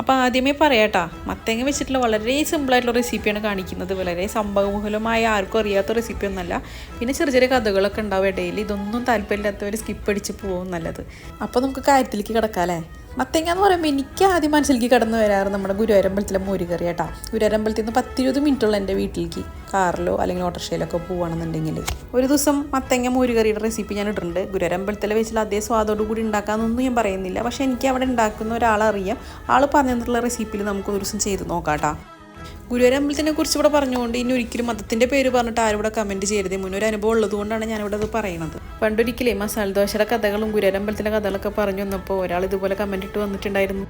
അപ്പോൾ ആദ്യമേ പറയാട്ടാ മത്തങ്ങ വെച്ചിട്ടുള്ള വളരെ സിമ്പിളായിട്ടുള്ള റെസിപ്പിയാണ് കാണിക്കുന്നത്. വളരെ സംഭവബഹുലമായ ആർക്കും അറിയാത്ത റെസിപ്പി ഒന്നല്ല. പിന്നെ ചെറിയ ചെറിയ കഥകളൊക്കെ ഉണ്ടാവും. ഇടയിൽ ഇതൊന്നും താല്പര്യമില്ലാത്തവർ സ്കിപ്പ് അടിച്ച് പോകും നല്ലത്. അപ്പോൾ നമുക്ക് കാര്യത്തിലേക്ക് കിടക്കാം അല്ലേ മത്തങ്ങ എന്ന് പറയുമ്പോൾ എനിക്ക് ആദ്യം മനസ്സിലേക്ക് കടന്നു വരാറ് നമ്മുടെ ഗുരുവരമ്പലത്തിലെ മോരുകറി കേട്ടോ ഗുരുവരമ്പലത്തിൽ നിന്ന് പത്തിരുപത് മിനിറ്റുള്ള എന്റെ വീട്ടിലേക്ക് കാറിലോ അല്ലെങ്കിൽ ഓട്ടോറിക്ഷയിലൊക്കെ പോവുകയാണെന്നുണ്ടെങ്കിൽ ഒരു ദിവസം മത്തങ്ങ മോരുകറിയുടെ റെസിപ്പി ഞാൻ ഇട്ടിട്ടുണ്ട്. ഗുരുവരമ്പലത്തിലെ വെച്ചാൽ അതേ സ്വാദോടു കൂടി ഉണ്ടാക്കാമെന്നൊന്നും ഞാൻ പറയുന്നില്ല. പക്ഷേ എനിക്ക് അവിടെ ഉണ്ടാക്കുന്ന ഒരാളറിയാം. ആൾ പറഞ്ഞു തന്നിട്ടുള്ള റെസിപ്പിയിൽ നമുക്ക് ഒരു ദിവസം ചെയ്ത് നോക്കാം കേട്ടോ ഗുരുവായൂരമ്പലത്തിനെ കുറിച്ച് ഇവിടെ പറഞ്ഞുകൊണ്ട് ഇനി ഒരിക്കലും മതത്തിന്റെ പേര് പറഞ്ഞിട്ട് ആരും ഇവിടെ കമന്റ് ചെയ്യരുത്. മുന്നൊരു അനുഭവം ഉള്ളതുകൊണ്ടാണ് ഞാനിവിടെ അത് പറയുന്നത് പണ്ടൊരിക്കലേ മസാല ദോശയുടെ കഥകളും ഗുരുവായൂരമ്പലത്തിലെ കഥകളൊക്കെ പറഞ്ഞു വന്നപ്പോൾ ഒരാൾ ഇതുപോലെ കമന്റ് ഇട്ട് വന്നിട്ടുണ്ടായിരുന്നു.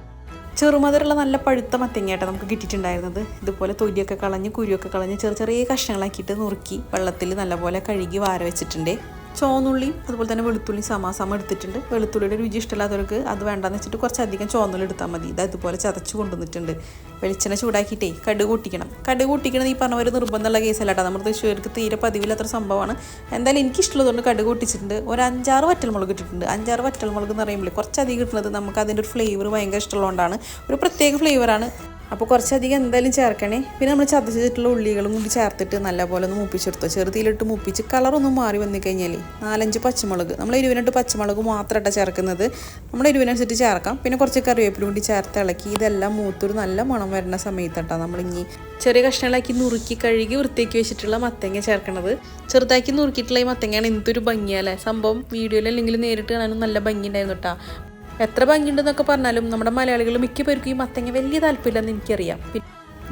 ചെറുമതറുള്ള നല്ല പഴുത്ത മത്തങ്ങയായിട്ട് നമുക്ക് കിട്ടിയിട്ടുണ്ടായിരുന്നത്. ഇതുപോലെ തൊലിയൊക്കെ കളഞ്ഞ് കുരുവൊക്കെ കളഞ്ഞ് ചെറിയ ചെറിയ കഷ്ണങ്ങളാക്കിയിട്ട് നുറുക്കി വെള്ളത്തിൽ നല്ലപോലെ കഴുകി വാര വെച്ചിട്ടുണ്ട്. ചോന്നുള്ളിയും അതുപോലെ തന്നെ വെളുത്തുള്ളി സമാസമം എടുത്തിട്ടുണ്ട്. വെളുത്തുള്ളിയുടെ രുചി ഇഷ്ടമില്ലാത്തവർക്ക് അത് വേണ്ടാന്ന് വെച്ചിട്ട് കുറച്ചധികം ചോന്നുള്ളി എടുത്താൽ മതി. ഇത് അതുപോലെ ചതച്ച് കൊണ്ടുവന്നിട്ടുണ്ട്. വെളിച്ചെണ്ണ ചൂടാക്കിയിട്ടേ കടുക് കൂട്ടിക്കണം. കടുക് കൂട്ടിക്കണം ഈ പറഞ്ഞ ഒരു നിർബന്ധമുള്ള കേസല്ല കേട്ടോ. നമ്മുടെ തൃശ്ശൂർക്ക് തീരെ പതിവില്ലാത്തൊരു സംഭവമാണ്. എന്തായാലും എനിക്കിഷ്ടമുള്ളതുകൊണ്ട് കടുക് കൂട്ടിച്ചിട്ടുണ്ട്. ഒരു അഞ്ചാറ് വറ്റൽമുളക് ഇട്ടിട്ടുണ്ട്. അഞ്ചാറ് വറ്റൽമുളക് എന്ന് പറയുമ്പോൾ കുറച്ചധികം കിട്ടുന്നത് നമുക്ക് അതിന്റെ ഒരു ഫ്ലേവർ ഭയങ്കര ഇഷ്ടമുള്ളതുകൊണ്ടാണ്. ഒരു പ്രത്യേക ഫ്ലേവറാണ് അപ്പോൾ കുറച്ചധികം എന്തായാലും ചേർക്കണേ. പിന്നെ നമ്മൾ ചതച്ചിട്ടുള്ള ഉള്ളികളും കൂടി ചേർത്തിട്ട് നല്ലപോലെ ഒന്ന് മൂപ്പിച്ചെടുത്തോ. ചെറുതിയിലിട്ട് മൂപ്പിച്ച് കളറൊന്നും മാറി വന്നു കഴിഞ്ഞാൽ നാലഞ്ച് പച്ചമുളക് നമ്മൾ എരിവിനിട്ട് പച്ചമുളക് മാത്രമായിട്ട് ചേർക്കുന്നത്. നമ്മൾ എരിവിനനുസരിച്ച് ചേർക്കാം. പിന്നെ കുറച്ച് കറിവേപ്പിലും കൂടി ചേർത്ത് ഇളക്കി ഇതെല്ലാം മൂത്തൊരു നല്ല മണം വരുന്ന സമയത്തട്ടാ നമ്മൾ ഇനി ചെറിയ കഷ്ണങ്ങളാക്കി നുറുക്കി കഴുകി വൃത്തിയാക്കി വെച്ചിട്ടുള്ള മത്തങ്ങ ചേർക്കണത്. ചെറുതാക്കി നുറുക്കിയിട്ടുള്ള ഈ മത്തങ്ങയാണ് എന്തൊരു ഭംഗിയല്ലേ? സംഭവം വീഡിയോയിൽ അല്ലെങ്കിൽ നേരിട്ട് കാണാനും നല്ല ഭംഗി ഉണ്ടായിരുന്നു കേട്ടോ എത്ര ഭംഗിയുണ്ടെന്നൊക്കെ പറഞ്ഞാലും നമ്മുടെ മലയാളികൾ മിക്ക പേർക്കും ഈ മത്തങ്ങ വലിയ താല്പര്യമില്ലെന്ന് എനിക്കറിയാം.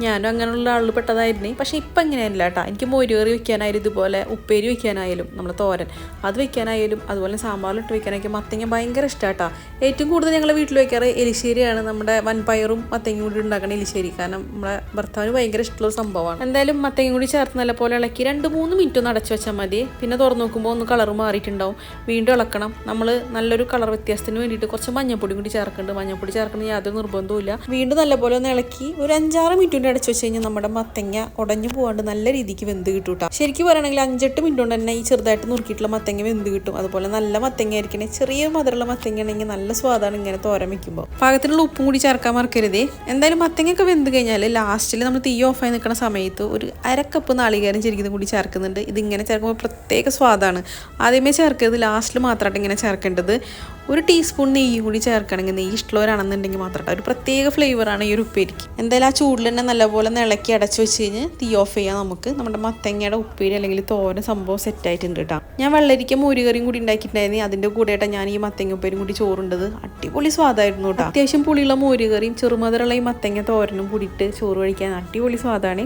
ഞാനും അങ്ങനെയുള്ള ആളിൽ പെട്ടതായിരുന്നേ. പക്ഷേ ഇപ്പം അങ്ങനെയല്ല കേട്ടോ. എനിക്ക് മോരുകറി വെക്കാനായാലും ഇതുപോലെ ഉപ്പേരി വെക്കാനായാലും നമ്മൾ തോരൻ അത് വെക്കാനായാലും അതുപോലെ സാമ്പാറിലിട്ട് വെക്കാനൊക്കെ മത്തങ്ങ ഭയങ്കര ഇഷ്ടമാട്ടാ ഏറ്റവും കൂടുതൽ ഞങ്ങൾ വീട്ടിൽ വെക്കാറ് എലിശ്ശേരിയാണ്. നമ്മുടെ വൻപയറും മത്തങ്ങയും കൂടി ഉണ്ടാക്കുന്ന എലിശ്ശേരി. കാരണം നമ്മുടെ ഭർത്താവിന് ഭയങ്കര ഇഷ്ടമുള്ള സംഭവമാണ്. എന്തായാലും മത്തങ്ങയും കൂടി ചേർത്ത് നല്ല പോലെ ഇളക്കി രണ്ട് മൂന്ന് മിനിറ്റ് ഒന്ന് അടച്ചു വെച്ചാൽ മതി. പിന്നെ തുറന്നു നോക്കുമ്പോൾ ഒന്ന് കളർ മാറിയിട്ടുണ്ടാവും. വീണ്ടും ഇളക്കണം. നമ്മൾ നല്ലൊരു കളർ വ്യത്യാസത്തിന് വേണ്ടിയിട്ട് കുറച്ച് മഞ്ഞപ്പൊടി കൂടി ചേർക്കുന്നുണ്ട്. മഞ്ഞപ്പൊടി ചേർക്കുന്ന യാതൊരു നിർബന്ധവുമില്ല. വീണ്ടും നല്ലപോലെ ഒന്ന് ഇളക്കി ഒരു അഞ്ചാറ് മിനിറ്റ് അടച്ചു വെച്ച് കഴിഞ്ഞാൽ നമ്മുടെ മത്തങ്ങ ഉടഞ്ഞു പോകാണ്ട് നല്ല രീതിക്ക് വെന്ത് കിട്ടും കേട്ടോ ശരിക്കും പറയുകയാണെങ്കിൽ അഞ്ചെട്ട് മിനിറ്റ് കൊണ്ട് തന്നെ ഈ ചെറുതായിട്ട് നുറുക്കിയിട്ടുള്ള മത്തങ്ങ വെന്ത് കിട്ടും. അതുപോലെ നല്ല മത്തങ്ങ ആയിരിക്കണേ. ചെറിയ മധുരമുള്ള മത്തങ്ങ ആണെങ്കിൽ നല്ല സ്വാദാണ് ഇങ്ങനെ തോരൻ വെക്കുമ്പോൾ പാകത്തിനുള്ള ഉപ്പും കൂടി ചേർക്കാൻ മറക്കരുതേ. എന്തായാലും മത്തങ്ങയൊക്കെ വെന്ത് കഴിഞ്ഞാൽ ലാസ്റ്റിൽ നമ്മൾ തീ ഓഫായി നിൽക്കുന്ന സമയത്ത് ഒരു അരക്കപ്പ് നാളികേരം ചെരിക്കുന്നത് കൂടി ചേർക്കുന്നുണ്ട്. ഇതിങ്ങനെ ചേർക്കുമ്പോൾ പ്രത്യേക സ്വാദാണ്. ആദ്യമേ ചേർക്കരുത്. ലാസ്റ്റിൽ മാത്രമായിട്ട് ഇങ്ങനെ ചേർക്കേണ്ടത്. ഒരു ടീസ്പൂൺ നെയ്യും കൂടി ചേർക്കണമെങ്കിൽ നെയ്യ് ഇഷ്ടമുള്ളവരാണെന്നുണ്ടെങ്കിൽ മാത്രം ഒരു പ്രത്യേക ഫ്ലേവറാണ് ഈ ഒരു ഉപ്പേരിക്ക്. എന്തായാലും ആ ചൂടിൽ തന്നെ നല്ലപോലെ ഇളക്കി അടച്ചു വെച്ച് കഴിഞ്ഞ് തീ ഓഫ് ചെയ്യാം നമുക്ക്. നമ്മുടെ മത്തങ്ങയുടെ ഉപ്പേരി അല്ലെങ്കിൽ തോരൻ സംഭവം സെറ്റ് ആയിട്ടുണ്ട് കേട്ടോ. ഞാൻ വെള്ളരിക്ക മോരുകറിയും കൂടി ഉണ്ടാക്കിയിട്ടുണ്ടായിരുന്നു. അതിന്റെ കൂടെയായിട്ട് ഞാൻ ഈ മത്തങ്ങ ഉപ്പേരും കൂടി ചോറുണ്ടത്. അടിപൊളി സ്വാദായിരുന്നു കേട്ടോ. അത്യാവശ്യം പുളിയുള്ള മോരുകറിയും ചെറുമധുരമുള്ള ഈ മത്തങ്ങ തോരനും കൂടിയിട്ട് ചോറ് കഴിക്കാൻ അടിപൊളി സ്വാദാണ്.